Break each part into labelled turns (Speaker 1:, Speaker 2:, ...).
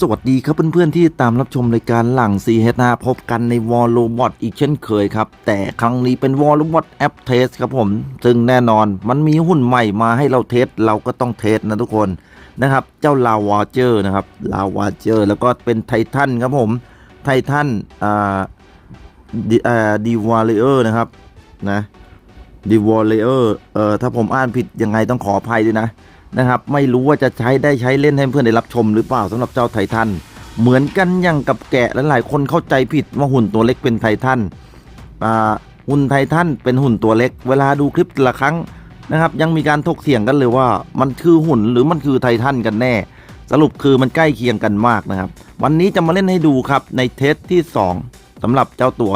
Speaker 1: สวัสดีครับเพื่อนๆ ที่ตามรับชมรายการหลังซีเฮนะพบกันในวอลโลบอทอีกเช่นเคยครับ แต่ครั้งนี้เป็นวอลโลบอทแอปเทสครับผม ซึ่งแน่นอนมันมีหุ้นใหม่มาให้เราเทส เราก็ต้องเทสนะทุกคนนะครับ เจ้าลาวาเจอร์นะครับลาวาเจอร์แล้วก็เป็นไททันครับผมไททันอ่าดีอ่าดีวอลเลอร์นะครับนะดีวอลเลอร์เอ่อถ้าผมอ่านผิดยังไงต้องขออภัยด้วยนะ นะครับ ไม่รู้ว่าจะใช้ได้ใช้เล่นให้เพื่อนได้รับชมหรือเปล่าสำหรับเจ้าไททันเหมือนกันอย่างกับแกะและหลายคนเข้าใจผิดว่าหุ่นตัวเล็กเป็นไททันอ่าหุ่นไททันเป็นหุ่นตัวเล็ก เวลาดูคลิปแต่ละครั้งนะครับ ยังมีการถกเถียงกันเลยว่ามันคือหุ่นหรือมันคือไททันกันแน่ สรุปคือมันใกล้เคียงกันมากนะครับ วันนี้จะมาเล่นให้ดูครับในเทสที่ 2สำหรับเจ้าตัว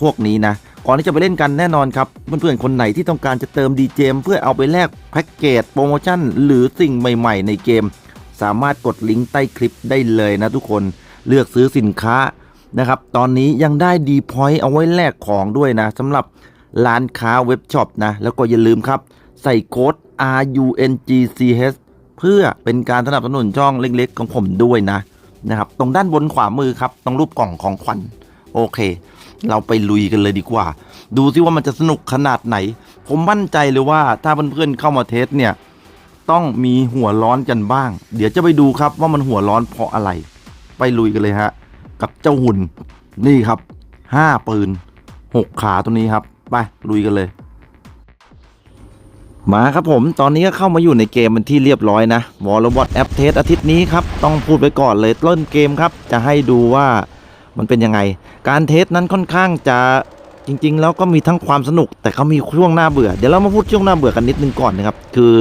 Speaker 1: พวกนี้นะ ก่อนที่จะไปเล่นกันแน่นอนครับ เพื่อนๆ คนไหนที่ต้องการจะเติมดีเจมเพื่อเอาไปแลกแพ็กเกจโปรโมชั่น หรือสิ่งใหม่ๆ ในเกม สามารถกดลิงก์ใต้คลิปได้เลยนะทุกคนเลือกซื้อสินค้านะครับ ตอนนี้ยังได้ดีพอยต์เอาไว้แลกของด้วยนะสำหรับร้านค้าเว็บช็อปนะ แล้วก็อย่าลืมครับ ใส่โค้ด RUNGCH เพื่อเป็นการสนับสนุนช่องเล็กๆ ของผมด้วยนะนะครับ ตรงด้านบนขวามือครับ ตรงรูปกล่องของขวัญ โอเค เราไปลุยกันเลยดีกว่า ดูซิว่ามันจะสนุกขนาดไหน ผมมั่นใจเลยว่าถ้าเพื่อนๆเข้ามาเทสเนี่ย ต้องมีหัวร้อนกันบ้าง เดี๋ยวจะไปดูครับว่ามันหัวร้อนเพราะอะไร ไปลุยกันเลยฮะ กับเจ้าหุ่น นี่ครับห้าปืนหกขาตัวนี้ครับ ไปลุยกันเลยมาครับผมตอนนี้ก็เข้ามาอยู่ในเกมเป็นที่เรียบร้อยนะวอลบอทแอปเทสอาทิตย์นี้ครับ ต้องพูดไว้ก่อนเลยต้นเกมครับ จะให้ดูว่า มันเป็นยังไง การเทสนั้นค่อนข้างจะจริง ๆ แล้วก็มีทั้งความสนุก แต่เขามีช่วงหน้าเบื่อ เดี๋ยวเรามาพูดช่วงหน้าเบื่อกันนิดนึงก่อนนะครับ คือ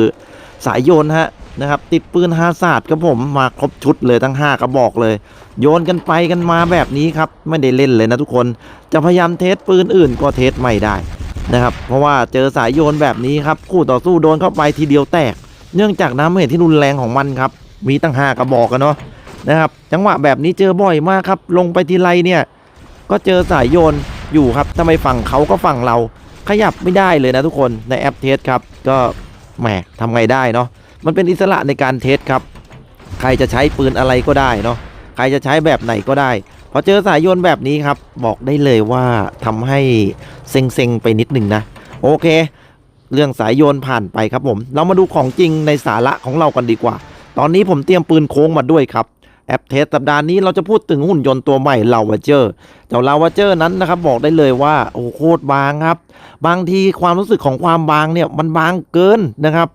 Speaker 1: สายโยนฮะนะครับ ติดปืนฮาศาสตร์ครับผมมาครบชุดเลยทั้ง 5กระบอกเลย โยนกันไปกันมาแบบนี้ครับ ไม่ได้เล่นเลยนะทุกคน จะพยายามเทสปืนอื่นก็เทสไม่ได้นะครับ เพราะว่าเจอสายโยนแบบนี้ครับคู่ต่อสู้โดนเข้าไปทีเดียวแตก เนื่องจากน้ำเหตุที่รุนแรงของมันครับ มีตั้งห้ากระบอกกันเนาะ นะครับ จังหวะแบบนี้เจอบ่อยมากครับ ลงไปทีไรเนี่ย ก็เจอสายโยนอยู่ครับทำไมฝั่งเขาก็ฝั่งเรา ขยับไม่ได้เลยนะทุกคนในแอปเทสครับ ก็แหมทำไงได้เนาะมันเป็นอิสระในการเทสครับ ใครจะใช้ปืนอะไรก็ได้เนาะใครจะใช้แบบไหนก็ได้พอเจอสายโยนแบบนี้ครับ บอกได้เลยว่าทำให้เซ็งๆไปนิดหนึ่งนะ โอเค เรื่องสายโยนผ่านไปครับผม เรามาดูของจริงในสาระของเรากันดีกว่า ตอนนี้ผมเตรียมปืนโค้งมาด้วยครับ แอปเทสสัปดาห์นี้เราจะพูดถึงหุ่นยนต์ตัวใหม่ลาวาเจอร์เจ้าลาวาเจอร์นั้นนะครับบอกได้เลยว่าโอ้โหโคตรบางครับ บางทีความรู้สึกของความบางเนี่ยมันบางเกินนะครับ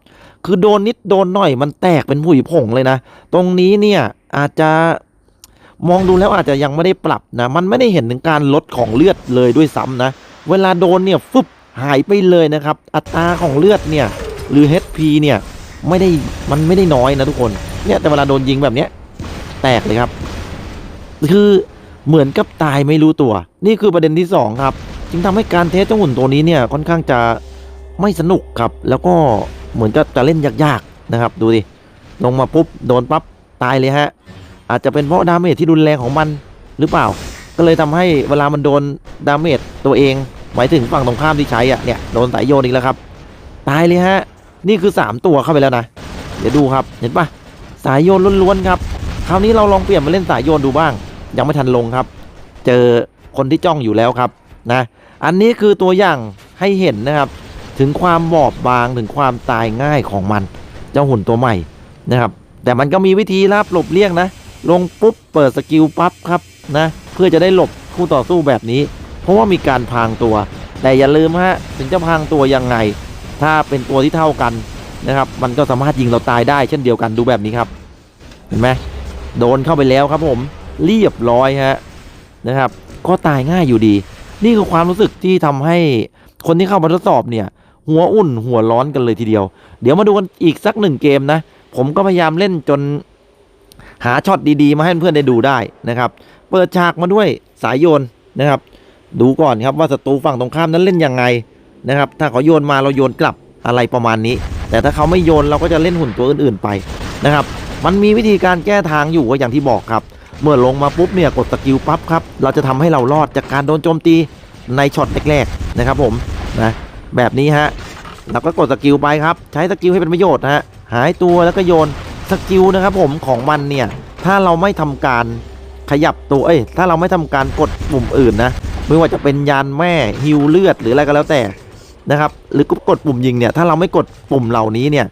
Speaker 1: คือโดนนิดโดนหน่อยมันแตกเป็นผุยผงเลยนะ ตรงนี้เนี่ยอาจจะมองดูแล้วอาจจะยังไม่ได้ปรับนะ มันไม่ได้เห็นถึงการลดของเลือดเลยด้วยซ้ำนะ เวลาโดนเนี่ยฟึบหายไปเลยนะครับ อัตราของเลือดเนี่ยหรือ HP เนี่ยไม่ได้มันไม่ได้น้อยนะทุกคนเนี่ยแต่เวลาโดนยิงแบบเนี้ย แตกเลยครับ คือเหมือนกับตายไม่รู้ตัว นี่คือประเด็นที่สองครับ จึงทำให้การเทสเจ้าหุ่นตัวนี้เนี่ยค่อนข้างจะไม่สนุกครับ แล้วก็เหมือนจะจะเล่นยากๆนะครับ ดูดิลงมาปุ๊บโดนปั๊บตายเลยฮะ อาจจะเป็นเพราะดาเมจที่รุนแรงของมันหรือเปล่า ก็เลยทำให้เวลามันโดนดาเมจตัวเองหมายถึงฝั่งตรงข้ามที่ใช้อะเนี่ยโดนสายโยนอีกแล้วครับ ตายเลยฮะ นี่คือ 3 ตัวเข้าไปแล้วนะ เดี๋ยวดูครับเห็นปะสายโยนล้วนๆครับ คราวนี้เราลองเปลี่ยนมาเล่นสายโยนดูบ้าง ยังไม่ทันลงครับ เจอคนที่จ้องอยู่แล้วครับนะอันนี้คือตัวอย่างให้เห็นนะครับ ถึงความบอบบางถึงความตายง่ายของมันเจ้าหุ่นตัวใหม่นะครับ แต่มันก็มีวิธีลับหลบเลี่ยงนะ ลงปุ๊บเปิดสกิลปั๊บครับนะเพื่อจะได้หลบคู่ต่อสู้แบบนี้ เพราะว่ามีการพรางตัว แต่อย่าลืมฮะถึงจะพรางตัวยังไง ถ้าเป็นตัวที่เท่ากันนะครับ มันก็สามารถยิงเราตายได้เช่นเดียวกันดูแบบนี้ครับ เห็นไหม โดนเข้าไปแล้วครับผมเรียบร้อยฮะนะครับ ก็ตายง่ายอยู่ดี นี่คือความรู้สึกที่ทำให้คนที่เข้ามาทดสอบเนี่ย หัวอุ่นหัวร้อนกันเลยทีเดียว เดี๋ยวมาดูกันอีกสักหนึ่งเกมนะ ผมก็พยายามเล่นจนหาช็อตดีๆ มาให้เพื่อนๆได้ดูได้นะครับ เปิดฉากมาด้วยสายโยนนะครับ ดูก่อนครับว่าศัตรูฝั่งตรงข้ามนั้นเล่นยังไงนะครับ ถ้าเขาโยนมาเราโยนกลับอะไรประมาณนี้ แต่ถ้าเขาไม่โยนเราก็จะเล่นหุ่นตัวอื่น ๆไปนะครับ มันมีวิธีการแก้ทางอยู่ก็อย่างที่บอกครับ เมื่อลงมาปุ๊บเนี่ยกดสกิลปั๊บครับ เราจะทำให้เรารอดจากการโดนโจมตีในช็อตแรกๆนะครับผมนะแบบนี้ฮะเราก็กดสกิลไปครับ ใช้สกิลให้เป็นประโยชน์นะฮะหายตัวแล้วก็โยนสกิลนะครับผมของมันเนี่ยถ้าเราไม่ทำการขยับตัวเอ้ยถ้าเราไม่ทำการกดปุ่มอื่นนะไม่ว่าจะเป็นยานแม่ฮิวเลือดหรืออะไรก็แล้วแต่นะครับหรือกดปุ่มยิงเนี่ยถ้าเราไม่กดปุ่มเหล่านี้เนี่ย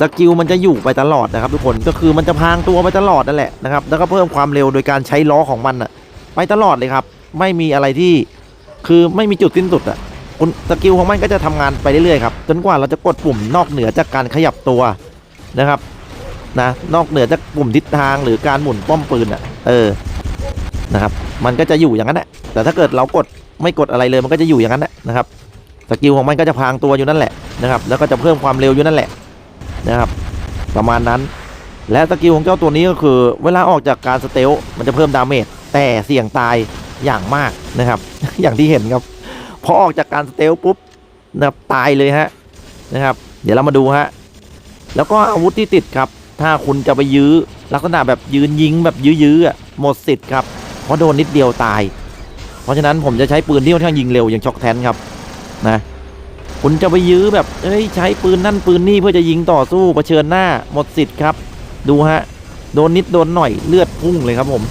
Speaker 1: สกิลมันจะอยู่ไปตลอดนะครับทุกคนก็คือมันจะพางตัวไปตลอดนั่นแหละนะครับแล้วก็เพิ่มความเร็วโดยการใช้ล้อของมันอะไปตลอดเลยครับ ไม่มีอะไรที่คือไม่มีจุดสิ้นสุดอะคุณสกิลของมันก็จะทำงานไปเรื่อยๆครับจนกว่าเราจะกดปุ่มนอกเหนือจากการขยับตัวนะครับนะนอกเหนือจากปุ่มทิศทางหรือการหมุนป้อมปืนอะเออนะครับมันก็จะอยู่อย่างนั้นแหละแต่ถ้าเกิดเรากดไม่กดอะไรเลยมันก็จะอยู่อย่างนั้นแหละนะครับสกิลของมันก็จะพางตัวอยู่นั่นแหละนะครับแล้วก็จะเพิ่มความเร็วอยู่นั่นแหละ นะครับ ประมาณนั้น และสกิลของเจ้าตัวนี้ก็คือ เวลาออกจากการสเตลมันจะเพิ่มดาเมจแต่เสี่ยงตายอย่างมากนะครับ อย่างที่เห็นครับพอออกจากการสเตลปุ๊บนะครับตายเลยฮะนะครับ เดี๋ยวเรามาดูฮะแล้วก็อาวุธที่ติดครับ ถ้าคุณจะไปยื้อลักษณะแบบยืนยิงแบบยื้อๆอะหมดสิทธิ์ครับเพราะโดนนิดเดียวตาย เพราะฉะนั้นผมจะใช้ปืนที่ค่อนข้างยิงเร็วอย่างช็อกแทนครับนะ คุณจะไปยื้อแบบเอ้ยใช้ปืนนั่นปืนนี่เพื่อจะยิงต่อสู้เผชิญหน้าหมดสิทธิ์ครับ ดูฮะ โดนนิดโดนหน่อยเลือดพุ่งเลยครับผม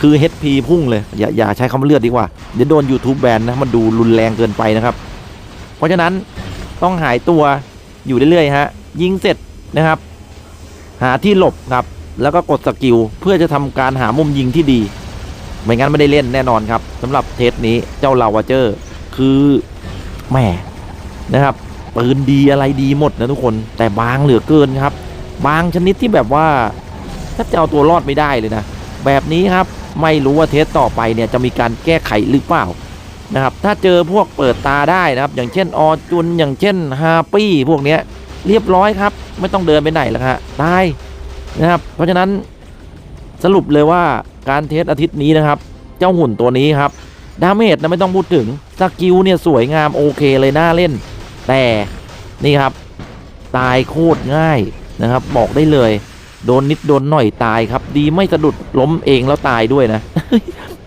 Speaker 1: คือ HP พุ่งเลย อย่าอย่าใช้คำว่าเลือดดีกว่า เดี๋ยวโดน YouTube แบนนะมันดูรุนแรงเกินไปนะครับ เพราะฉะนั้นต้องหายตัวอยู่เรื่อยๆฮะ ยิงเสร็จนะครับ หาที่หลบครับ แล้วก็กดสกิลเพื่อจะทำการหามุมยิงที่ดี ไม่งั้นไม่ได้เล่นแน่นอนครับสำหรับเทสนี้เจ้าลาวาเจอร์คือแหม นะครับปืนดีอะไรดีหมดนะทุกคนแต่บางเหลือเกินครับ บางชนิดที่แบบว่าแทบจะเอาตัวรอดไม่ได้เลยนะ แบบนี้ครับไม่รู้ว่าเทสต่อไปเนี่ยจะมีการแก้ไขหรือเปล่านะครับถ้าเจอพวกเปิดตาได้นะครับ อย่างเช่นออจุนอย่างเช่นฮาปี้พวกเนี้ยเรียบร้อยครับ ไม่ต้องเดินไปไหนแล้วฮะตายนะครับ เพราะฉะนั้นสรุปเลยว่าการเทสอาทิตย์นี้นะครับ เจ้าหุ่นตัวนี้ครับดาเมจนะไม่ต้องพูดถึงสกิลเนี่ยสวยงามโอเคเลยน่าเล่น แต่นี่ครับ ตายโคตรง่ายนะครับ บอกได้เลย โดนนิดโดนหน่อยตายครับ ดีไม่สะดุดล้มเองแล้วตายด้วยนะ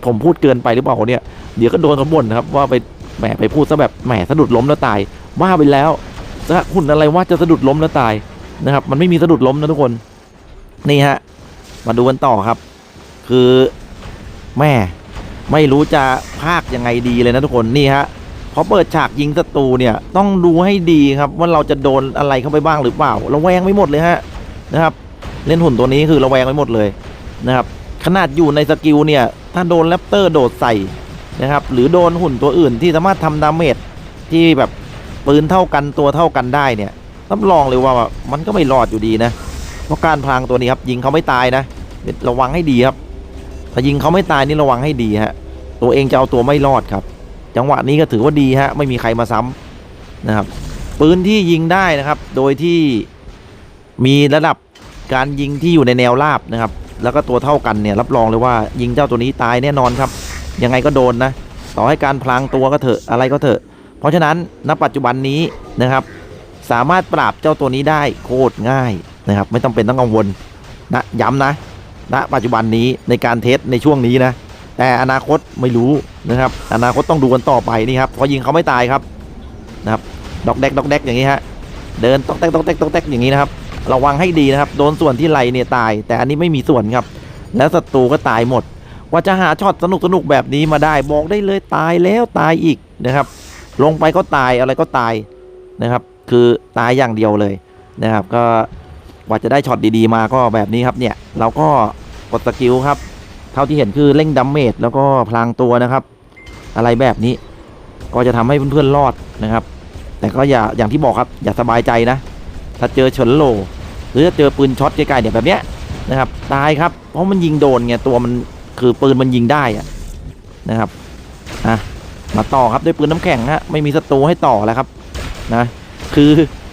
Speaker 1: ผมพูดเกินไปหรือเปล่าเนี่ย เดี๋ยวก็โดนเขาบ่นนะครับว่าไปแหมไปพูดซะแบบแหมสะดุดล้มแล้วตาย ว่าไปแล้วจะหุ่นอะไรว่าจะสะดุดล้มแล้วตายนะครับ มันไม่มีสะดุดล้มนะทุกคนนี่ฮะมาดูกันต่อครับ คือแม่ไม่รู้จะพากยังไงดีเลยนะทุกคนนี่ฮะ พอเปิดฉากยิงศัตรูเนี่ยต้องดูให้ดีครับว่าเราจะโดนอะไรเข้าไปบ้างหรือเปล่าระแวงไม่หมดเลยฮะนะครับ เล่นหุ่นตัวนี้คือระแวงไม่หมดเลยนะครับขนาดอยู่ในสกิลเนี่ยถ้าโดนแรปเตอร์โดดใส่นะครับหรือโดนหุ่นตัวอื่นที่สามารถทำดาเมจที่แบบปืนเท่ากันตัวเท่ากันได้เนี่ยรับรองเลยว่ามันก็ไม่รอดอยู่ดีนะเพราะการพลางตัวนี้ครับยิงเขาไม่ตายนะระวังให้ดีครับถ้ายิงเขาไม่ตายนี่ระวังให้ดีฮะตัวเองจะเอาตัวไม่รอดครับ จังหวะนี้ก็ถือว่าดีฮะไม่มีใครมาซ้ำนะครับปืนที่ยิงได้นะครับ โดยที่มีระดับการยิงที่อยู่ในแนวราบนะครับ แล้วก็ตัวเท่ากันเนี่ยรับรองเลยว่ายิงเจ้าตัวนี้ตายแน่นอนครับ ยังไงก็โดนนะต่อให้การพลางตัวก็เถอะอะไรก็เถอะ เพราะฉะนั้นณปัจจุบันนี้นะครับ สามารถปราบเจ้าตัวนี้ได้โคตรง่ายนะครับ ไม่ต้องเป็นต้องกังวลนะย้ำนะณปัจจุบันนี้ในการเทสในช่วงนี้นะ แต่อนาคตไม่รู้นะครับ อนาคตต้องดูกันต่อไปนี่ครับพอยิงเขาไม่ตายครับนะครับดอกแดกดอกแดกอย่างนี้ฮะเดินตอกแตกตอกแตกตอกแตกอย่างนี้นะครับระวังให้ดีนะครับ โดนส่วนที่ไหลเนี่ยตาย แต่อันนี้ไม่มีส่วนครับ แล้วศัตรูก็ตายหมด ว่าจะหาช็อตสนุกสนุกแบบนี้มาได้บอกได้เลยตายแล้วตายอีกนะครับ ลงไปก็ตายอะไรก็ตายนะครับ คือตายอย่างเดียวเลยนะครับ ก็กว่าจะได้ช็อตดีๆมาก็แบบนี้ครับเนี่ยเราก็กดสกิลครับ เท่าที่เห็นคือเร่งดัมเมจแล้วก็พลางตัวนะครับ อะไรแบบนี้ ก็จะทำให้เพื่อนๆรอดนะครับ แต่ก็อย่าอย่างที่บอกครับ อย่าสบายใจนะ ถ้าเจอเฉินโล หรือถ้าเจอปืนช็อตใกล้ๆเนี่ยแบบเนี้ยนะครับตายครับ เพราะมันยิงโดนไงตัวมันคือปืนมันยิงได้อะนะครับอะมาต่อครับด้วยปืนน้ำแข็งฮะไม่มีศัตรูให้ต่อแล้วครับนะคือ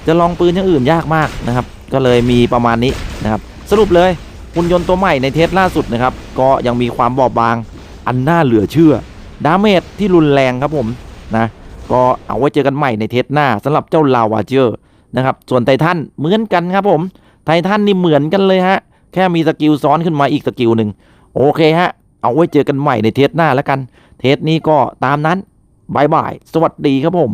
Speaker 1: จะลองปืนอย่างอื่นยากมากนะครับ ก็เลยมีประมาณนี้นะครับ สรุปเลย หุ่นยนต์ตัวใหม่ในเทสล่าสุดนะครับ ก็ยังมีความบอบบางอันน่าเหลือเชื่อ ดาเมจที่รุนแรงครับผมนะก็เอาไว้เจอกันใหม่ในเทสหน้าสำหรับเจ้าลาวาเจอร์นะครับส่วนไททันเหมือนกันครับผม ไททันนี่เหมือนกันเลยฮะ แค่มีสกิลซ้อนขึ้นมาอีกสกิลหนึ่งโอเคฮะ เอาไว้เจอกันใหม่ในเทสหน้าแล้วกัน เทสนี้ก็ตามนั้นบายบาย สวัสดีครับผม